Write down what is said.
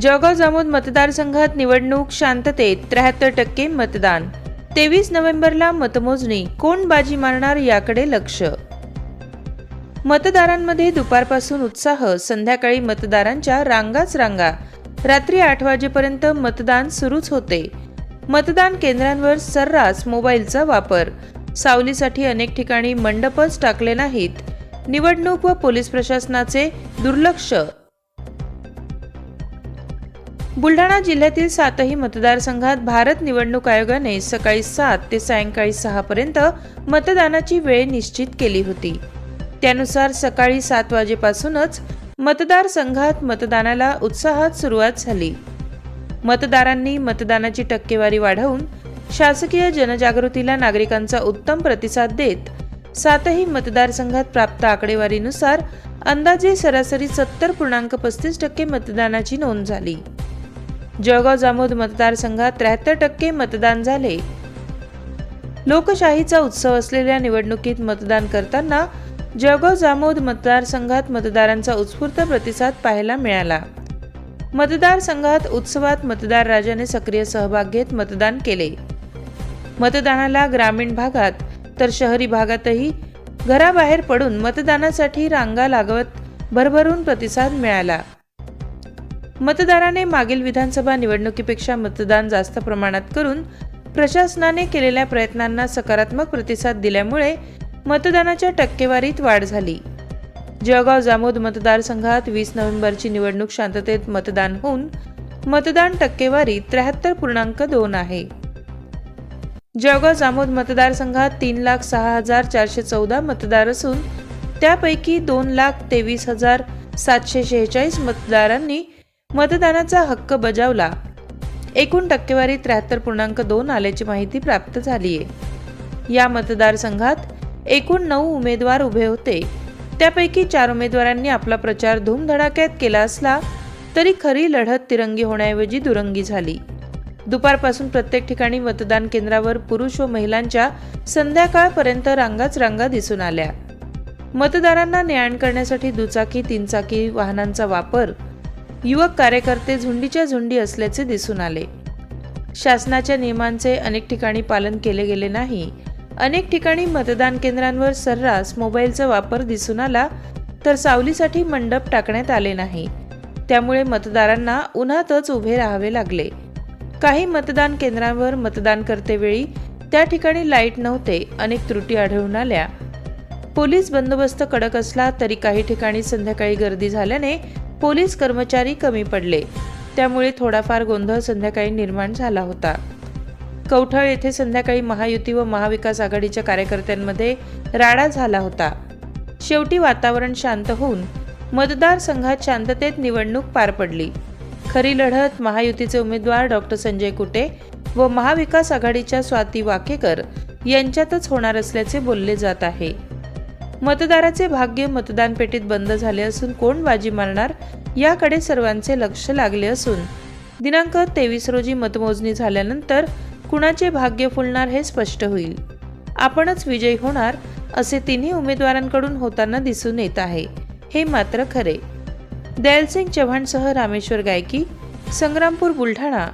जळगाव जामोद मतदारसंघात निवडणूक शांततेत त्र्याहत्तर टक्के मतदान. तेवीस नोव्हेंबरला मतमोजणी. कोण बाजी मारणार याकडे लक्ष? मतदारांमध्ये दुपारपासून उत्साह. संध्याकाळी मतदारांच्या रांगाच रांगा. रात्री आठ वाजेपर्यंत मतदान सुरूच होते. मतदान केंद्रांवर सर्रास मोबाईलचा वापर. सावलीसाठी अनेक ठिकाणी मंडपच टाकले नाहीत. निवडणूक व पोलीस प्रशासनाचे दुर्लक्ष बुलढाणा जिल्ह्यातील सातही मतदारसंघात भारत निवडणूक आयोगाने सकाळी सात ते सायंकाळी सहापर्यंत मतदानाची वेळ निश्चित केली होती. त्यानुसार सकाळी सात वाजेपासूनच मतदारसंघात मतदानाला उत्साहात सुरुवात झाली. मतदारांनी मतदानाची टक्केवारी वाढवून शासकीय जनजागृतीला नागरिकांचा उत्तम प्रतिसाद देत सातही मतदारसंघात प्राप्त आकडेवारीनुसार अंदाजे सरासरी सत्तर पूर्णांक पस्तीस टक्के मतदानाची नोंद झाली. जळगाव जामोद मतदारसंघात त्र्याहत्तर टक्के मतदान झाले. लोकशाहीचा उत्सव असलेल्या निवडणुकीत मतदान करताना जळगाव जामोद मतदारसंघात मतदारांचा उत्स्फूर्त प्रतिसाद पाहायला मिळाला. मतदारसंघात उत्सवात मतदार राजाने सक्रिय सहभाग घेत मतदान केले. मतदानाला ग्रामीण भागात तर शहरी भागातही घराबाहेर पडून मतदानासाठी रांगा लागवत भरभरून प्रतिसाद मिळाला. मतदाराने मागील विधानसभा निवडणुकीपेक्षा मतदान जास्त प्रमाणात करून प्रशासनाने केलेल्या प्रयत्नांना सकारात्मक प्रतिसाद दिल्यामुळे मतदानाच्या टक्केवारीत वाढ झाली. जळगाव जामोद मतदारसंघात वीस नोव्हेंबरची निवडणूक शांततेत मतदान होऊन मतदान टक्केवारी त्र्याहत्तर पूर्णांक दोन आहे. जळगाव जामोद मतदारसंघात तीन लाख सहा हजार चारशे चौदा मतदार असून त्यापैकी दोन लाख तेवीस हजार सातशे शेहेचाळीस मतदारांनी मतदानाचा हक्क बजावला. एकूण टक्केवारी त्र्याहत्तर पूर्णांक दोन आल्याची माहिती प्राप्त झाली आहे या मतदारसंघात एकूण नऊ उमेदवार उभे होते. त्यापैकी चार उमेदवारांनी आपला प्रचार धूमधडाक्यात केला असला तरी खरी लढत तिरंगी होण्याऐवजी दुरंगी झाली. दुपारपासून प्रत्येक ठिकाणी मतदान केंद्रावर पुरुष व महिलांच्या संध्याकाळपर्यंत रांगाच रांगा दिसून आल्या. मतदारांना न्याय करण्यासाठी दुचाकी तीनचाकी वाहनांचा वापर युवक कार्यकर्ते झुंडीच्या झुंडी असल्याचे दिसून आले. शासनाच्या नियमांचे अनेक ठिकाणी पालन केले गेले नाही. अनेक ठिकाणी मतदान केंद्रांवर सर्रास मोबाईलचा वापर दिसून आला तर सावलीसाठी मंडप टाकण्यात आले नाही. त्यामुळे मतदारांना उन्हातच उभे राहावे लागले. काही मतदान केंद्रांवर मतदान करतेवेळी त्या ठिकाणी लाइट नव्हते अनेक त्रुटी आढळून आल्या. पोलीस बंदोबस्त कडक असला तरी काही ठिकाणी संध्याकाळी गर्दी झाल्याने पोलीस कर्मचारी कमी पडले. त्यामुळे थोडाफार गोंधळ संध्याकाळी निर्माण झाला होता. कवठळ येथे संध्याकाळी महायुती व महाविकास आघाडीच्या कार्यकर्त्यांमध्ये राडा झाला होता. शेवटी वातावरण शांत होऊन मतदारसंघात शांततेत निवडणूक पार पडली. खरी लढत महायुतीचे उमेदवार डॉक्टर संजय कुटे व महाविकास आघाडीच्या स्वाती वाकेकर यांच्यातच होणार असल्याचे बोलले जात आहे. मतदाराचे भाग्य मतदान पेटीत बंद झाले असून कोण बाजी मारणार याकडे सर्वांचे लक्ष लागले असून. दिनांक तेवीस रोजी मतमोजणी झाल्यानंतर कुणाचे भाग्य फुलणार हे स्पष्ट होईल. आपणच विजयी होणार असे तिन्ही उमेदवारांकडून होताना दिसून येत आहे. हे मात्र खरे. दयालसिंग चव्हाणसह रामेश्वर गायकी संग्रामपूर बुलढाणा.